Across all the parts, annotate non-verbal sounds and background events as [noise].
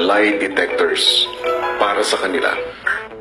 lie detectors para sa kanila.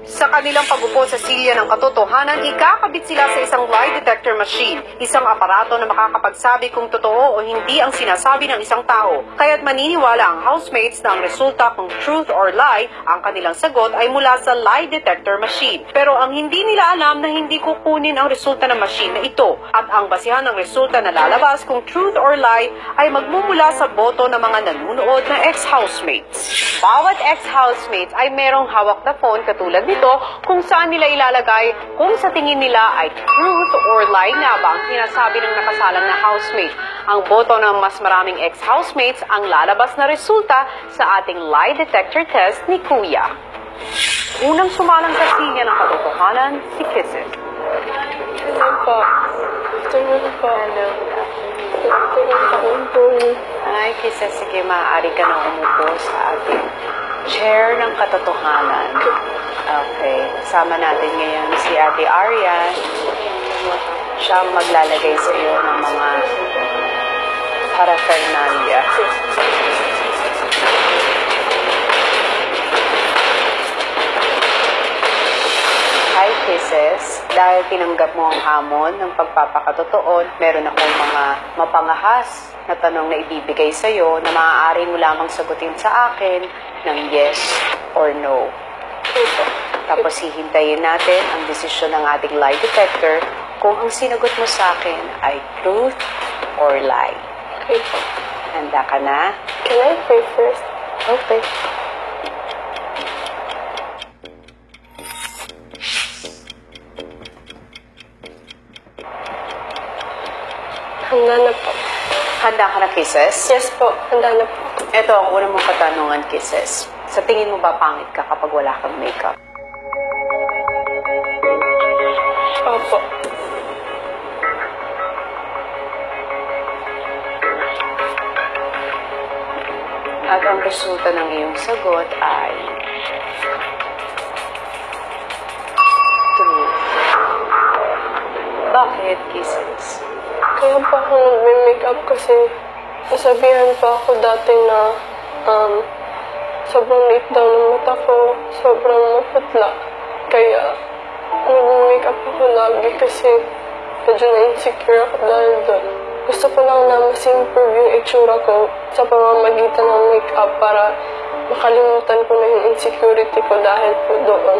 Sa kanilang pagupo sa silya ng katotohanan, ikakabit sila sa isang lie detector machine, isang aparato na makakapagsabi kung totoo o hindi ang sinasabi ng isang tao. Kaya't maniniwala ang housemates na ang resulta kung truth or lie, ang kanilang sagot ay mula sa lie detector machine. Pero ang hindi nila alam na hindi kukunin ang resulta ng machine na ito at ang basihan ng resulta na lalabas kung truth or lie ay magmumula sa boto ng mga nanunood na ex-housemates. Bawat ex-housemates ay merong hawak na phone katulad nito kung saan nila ilalagay kung sa tingin nila ay truth or lie nga ba ang sinasabi ng nakasalang na housemate. Ang boto ng mas maraming ex-housemates ang lalabas na resulta sa ating lie detector test ni Kuya. Unang sumalang sa silya ng katotohanan, si Kisses. Ano po? Afternoon po. Hello. Afternoon po. Ay, Kisses, sige, maaari ka nang umupo sa ating chair ng katotohanan. Okay, kasama natin ngayon si Ate Arya. Siya ang maglalagay sa iyo ng mga paraphernalia. Hi, Kisses. Dahil tinanggap mo ang hamon ng pagpapakatotoo, meron akong mga mapangahas na tanong na ibibigay sa iyo na maaari mo lamang sagutin sa akin ng yes or no. Tapos hihintayin natin ang desisyon ng ating lie detector kung ang sinagot mo sa akin ay truth or lie. Okay. Handa ka na? Can I pray first? Okay. Handa na po. Handa ka na, Kisses? Yes po. Handa na po. Ito ang unang mong katanungan, Kisses. Sa tingin mo ba pangit ka kapag wala kang makeup? Opo. At ang resulta ng iyong sagot ay... True. Bakit, Kisses? Kaya po ako nagme-makeup kasi nasabihan pa ako dati na um, sobrang liit daw ng mata ko, sobrang maputla. Kaya nagme-makeup ako lagi kasi medyo na-insecure ako dahil doon. Gusto ko lang na mas improve yung itsura ko sa pamamagitan ng makeup para makalimutan ko na yung insecurity ko dahil po doon.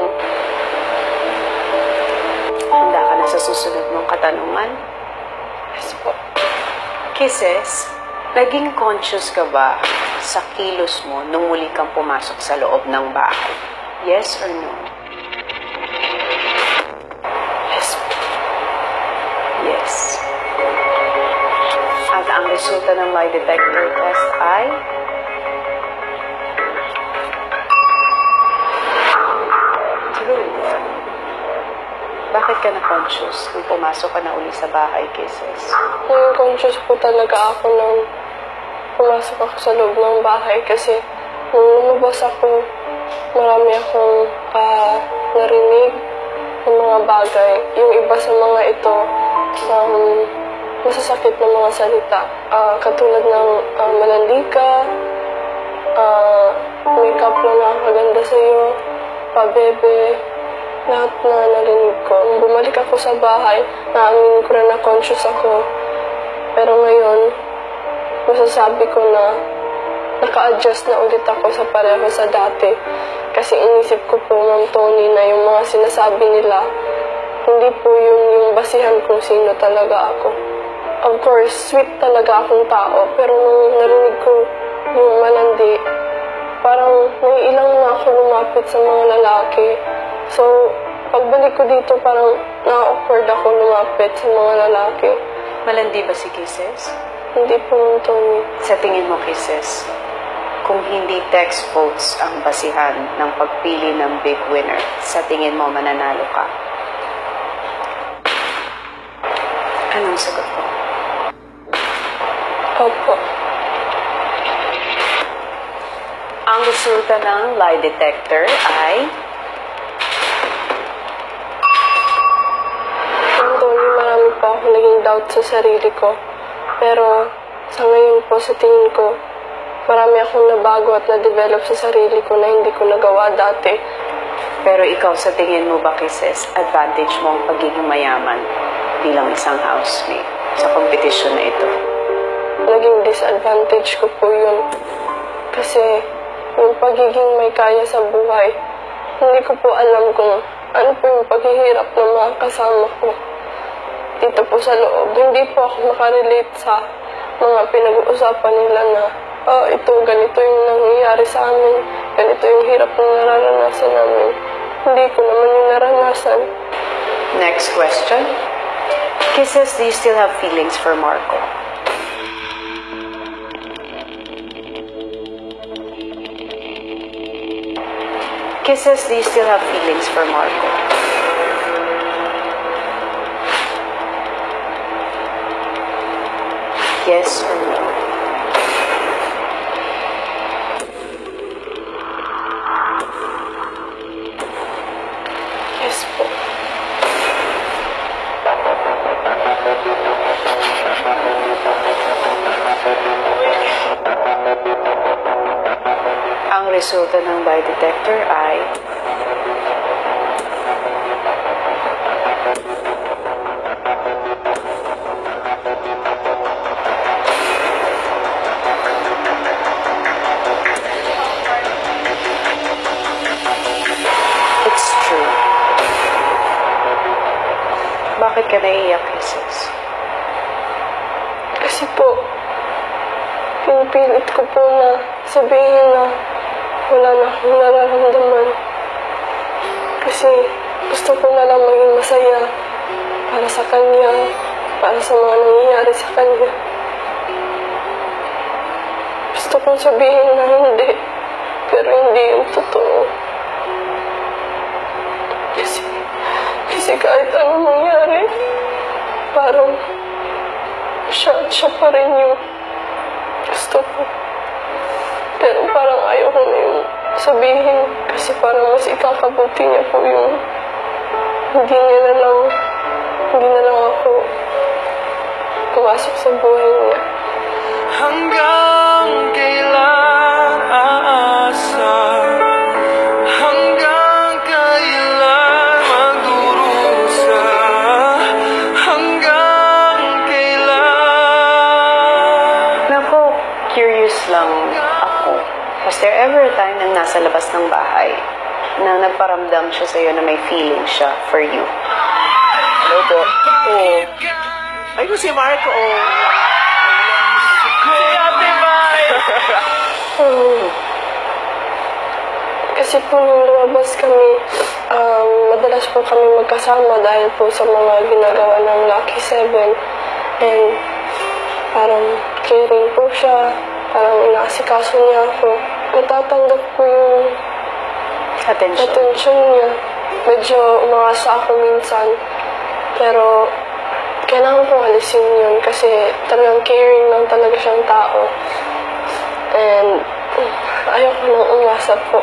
Handa ka na sa susunod mong katanungan? Yes po. Kisses, naging conscious ka ba sa kilos mo nung muli kang pumasok sa loob ng bahay? Yes or no? Yes. Yes. At ang resulta ng lie detector test ay... True. Bakit ka na-conscious nung pumasok ka na uli sa bahay, Kisses? Naging conscious po talaga ako nung pumasok ako sa loob ng bahay kasi nung lumabas ako, marami akong pa narinig ng mga bagay. Yung iba sa mga ito, um, masasakit na mga salita. Ah, katulad ng uh, malandika, ah, makeup na nakakaganda sa'yo, pabebe, lahat na narinig ko. Bumalik ako sa bahay, naamin ko na na-conscious ako. Pero ngayon, masasabi ko na naka-adjust na ulit ako sa pareho sa dati. Kasi inisip ko po, Ma'am Tony, na yung mga sinasabi nila, hindi po yung, yung basihan kung sino talaga ako. Of course, sweet talaga akong tao, pero nung narinig ko yung malandi, parang may ilang na ako lumapit sa mga lalaki. So, pagbalik ko dito, parang na-awkward ako lumapit sa mga lalaki. Malandi ba si Kisses? Hindi po, Tony. Sa tingin mo, Kisses, kung hindi text votes ang basihan ng pagpili ng big winner, sa tingin mo mananalo ka? Anong sagot mo? Opo. Ang resulta ng lie detector ay... Ma'am Tony, marami pa ako naging doubt sa sarili ko. Pero sa ngayon po, sa tingin ko, marami akong nabago at na-develop sa sarili ko na hindi ko nagawa dati. Pero ikaw, sa tingin mo ba, Kisses, advantage mo ang pagiging mayaman bilang isang housemate sa kompetisyon na ito? Naging disadvantage ko po yun. Kasi yung pagiging may kaya sa buhay, hindi ko po alam kung ano po yung paghihirap ng mga kasama ko. Dito po sa loob, hindi po ako makarelate sa mga pinag-uusapan nila na oh, ito, ganito yung nangyayari sa amin, ganito yung hirap na nararanasan namin. Hindi ko naman yung naranasan. Next question. Kisses, do you still have feelings for Marco? Kisses, do you still have feelings for Marco? Yes or no? Yes po. Ang resulta ng lie detector ay pinipilit ko po na sabihin na wala na akong nararamdaman. Kasi gusto ko na lang maging masaya para sa kanya, para sa mga nangyayari sa kanya. Gusto kong sabihin na hindi, pero hindi yung totoo. Kasi, kasi kahit ano mangyari, parang siya, siya pa rin yung gusto ko. Pero parang ayaw ko na sabihin kasi parang mas ikakabuti niya po yung hindi niya na lang, hindi na lang ako pumasok sa buhay niya. Hanggang curious lang ako. Was there ever a time nang nasa labas ng bahay na nagparamdam siya sa'yo na may feeling siya for you? Hello po. Oo. Ay, ko si Marco. Oh. Si Ate Mai Hmm. [laughs] Kasi po nung lumabas kami, um, madalas po kami magkasama dahil po sa mga ginagawa ng Lucky Seven. And parang caring po siya, parang inaasikaso niya ako. Natatanggap ko yung Attention. attention niya. Medyo umasa ako minsan. Pero kailangan kong alisin yun kasi talagang caring lang talaga siyang tao. And ayoko nang umasa po.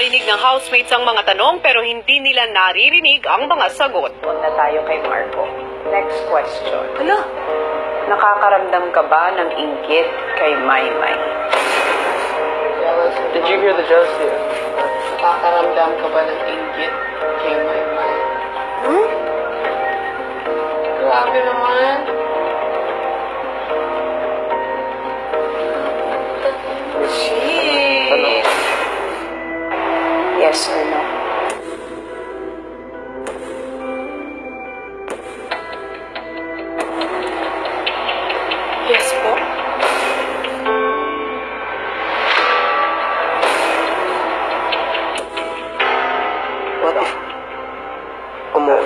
Narinig ng housemates ang mga tanong pero hindi nila naririnig ang mga sagot. Punta tayo kay Marco. Next question. Hala. Nakakaramdam ka ba ng inggit kay Maymay? Did you hear the jealousy? Nakakaramdam ka ba ng inggit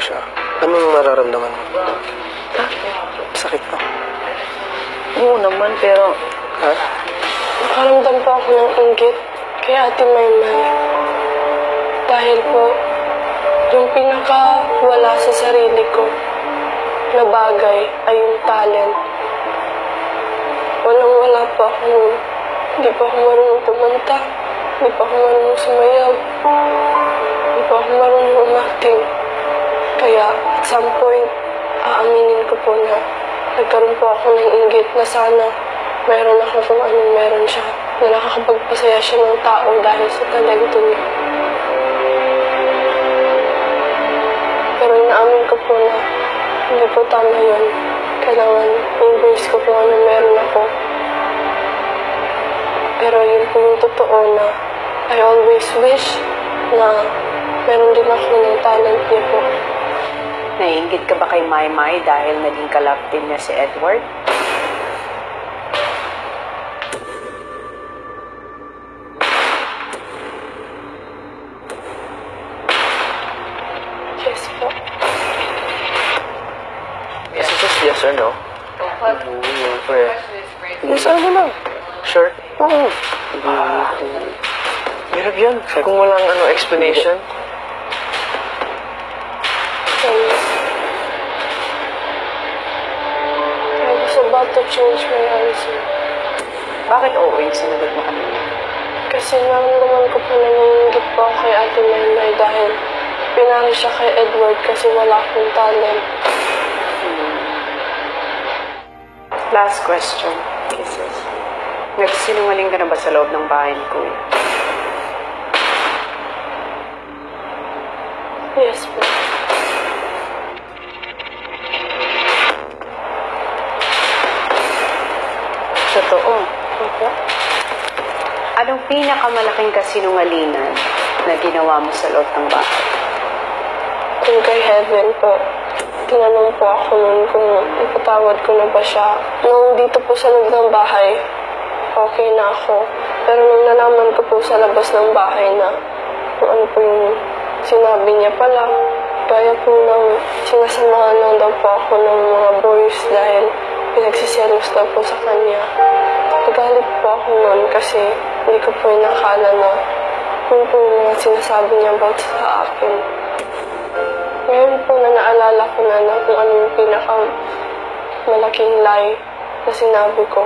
siya? Anong mararamdaman mo? Sakit pa. Oo naman, pero Ha? Nakaramdam po ako ng inggit kay Ate Maymay. Dahil po, yung pinaka-wala sa sarili ko na bagay ay yung talent. Walang-wala pa ako nun. Hindi pa ako marunong kumanta. Hindi pa ako marunong sumayaw. Hindi pa ako marunong umacting. Kaya at some point, aaminin ko po na nagkaroon po ako ng inggit na sana meron ako kung anong meron siya na nakakapagpasaya siya ng tao dahil sa talento niya. Pero inaamin ko po na hindi po tama yun. Kailangan embrace ko kung anong meron ako. Pero yun po yung totoo na I always wish na meron din ako ng talent niya po. Naiingit ka ba kay Maymay dahil naging kalap din niya si Edward? Yes po. Yes, just yes or no? Okay. Yes, ano lang. Sure? Oo. Hirap yan. Kung walang ano, explanation. Change my answer. Bakit yung sinagot mo kanina? Kasi naramdaman ko po na nanginggit po ako kay Ate Maymay dahil pinari siya kay Edward kasi wala akong talent. Last question, Kisses. Nagsinungaling ka na ba sa loob ng bahay ni Kuya? Yes po. Totoo. Opo. Anong pinakamalaking kasinungalingan na ginawa mo sa loob ng bahay? Kung kay Heaven po, tinanong po ako noon kung ipatawad ko na ba siya. Nung dito po sa loob ng bahay, okay na ako. Pero nung nalaman ko po sa labas ng bahay na kung ano po yung sinabi niya pala, kaya po nang sinasamahan lang daw po ako ng mga boys dahil pinagsisiyamos daw po sa kanya. Nagalit po ako noon kasi hindi ko po inakala na yun po yung mga sinasabi niya about sa akin. Ngayon po na naalala ko na, na kung ano yung pinaka malaking lie na sinabi ko,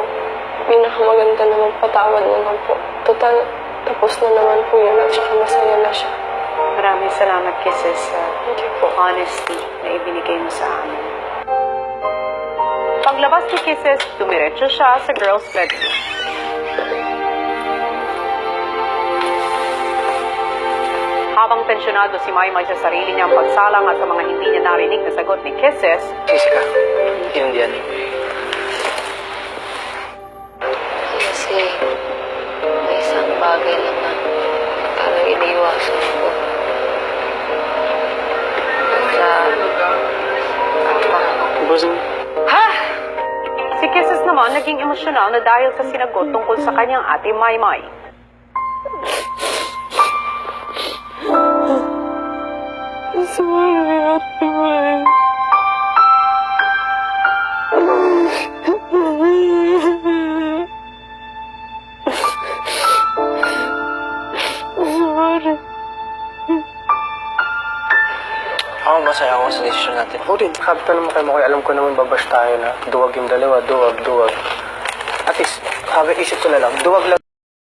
pinakamaganda na magpatawad na lang po. Total, tapos na naman po yun at saka masaya na siya. Maraming salamat, Kisses, sa po. honesty na ibinigay mo sa amin. Paglabas ni Kisses, dumiretso siya sa girl's bedroom. Habang tensyonado si Maymay sa sarili niyang pagsalang at sa mga hindi niya narinig na sagot ni Kisses, ka. Yun diyan. Dahil sa sinagot tungkol sa kanyang ate Maymay. Ako masaya ako sa decision natin. Ako din. Kapta naman kayo mo kayo. Alam ko naman babash tayo na duwag yung dalawa. Duwag, duwag. At least, sabi isip ko